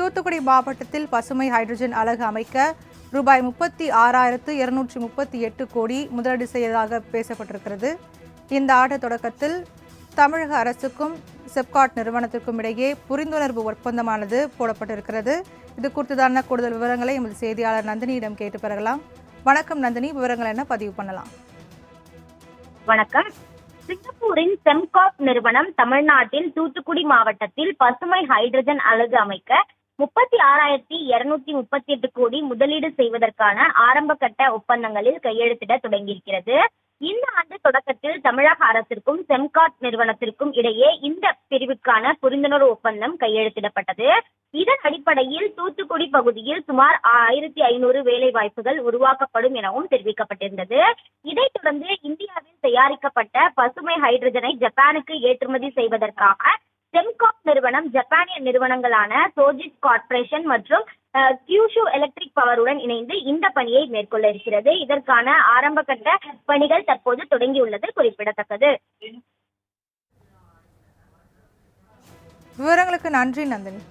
தூத்துக்குடி மாவட்டத்தில் பசுமை ஹைட்ரஜன் அலகு அமைக்க ரூபாய் முப்பத்தி ஆறாயிரத்து இருநூற்றி முப்பத்தி எட்டு கோடி முதலீடு செய்ததாக பேசப்பட்டிருக்கிறது. இந்த ஆண்டு தொடக்கத்தில் தமிழக அரசுக்கும் செப்காட் நிறுவனத்திற்கும் இடையே புரிந்துணர்வு ஒப்பந்தமானது போடப்பட்டிருக்கிறது. இது குறித்துதான கூடுதல் விவரங்களை எமது செய்தியாளர் நந்தினியிடம் கேட்டு பெறலாம். வணக்கம் நந்தினி விவரங்கள் என்ன பதிவு பண்ணலாம்? வணக்கம். சிங்கப்பூரின் செம்காப் நிறுவனம் தமிழ்நாட்டில் தூத்துக்குடி மாவட்டத்தில் பசுமை ஹைட்ரஜன் அலகு அமைக்க முப்பத்தி ஆறாயிரத்தி இருநூத்தி முப்பத்தி எட்டு கோடி முதலீடு செய்வதற்கான ஆரம்ப கட்ட ஒப்பந்தங்களில் கையெழுத்திட தொடங்கியிருக்கிறது. இந்த ஆண்டு தொடக்கத்தில் தமிழக அரசிற்கும் செம்காட் நிறுவனத்திற்கும் இடையே இந்த பிரிவுக்கான புரிந்துணர்வு ஒப்பந்தம் கையெழுத்திடப்பட்டது. இதன் அடிப்படையில் தூத்துக்குடி பகுதியில் சுமார் ஆயிரத்தி ஐநூறு வேலை வாய்ப்புகள் உருவாக்கப்படும் எனவும் தெரிவிக்கப்பட்டிருந்தது. இதைத் தொடர்ந்து இந்தியாவில் தயாரிக்கப்பட்ட பசுமை ஹைட்ரஜனை ஜப்பானுக்கு ஏற்றுமதி செய்வதற்காக செம்காப் நிறுவனம் ஜப்பானிய நிறுவனங்களான சோஜிஸ் கார்ப்பரேஷன் மற்றும் கியூஷு எலக்ட்ரிக் பவருடன் இணைந்து இந்த பணியை மேற்கொள்ள இருக்கிறது. இதற்கான ஆரம்ப கட்ட பணிகள் தற்போது தொடங்கியுள்ளது குறிப்பிடத்தக்கது. விவரங்களுக்கு நன்றி நந்தினி.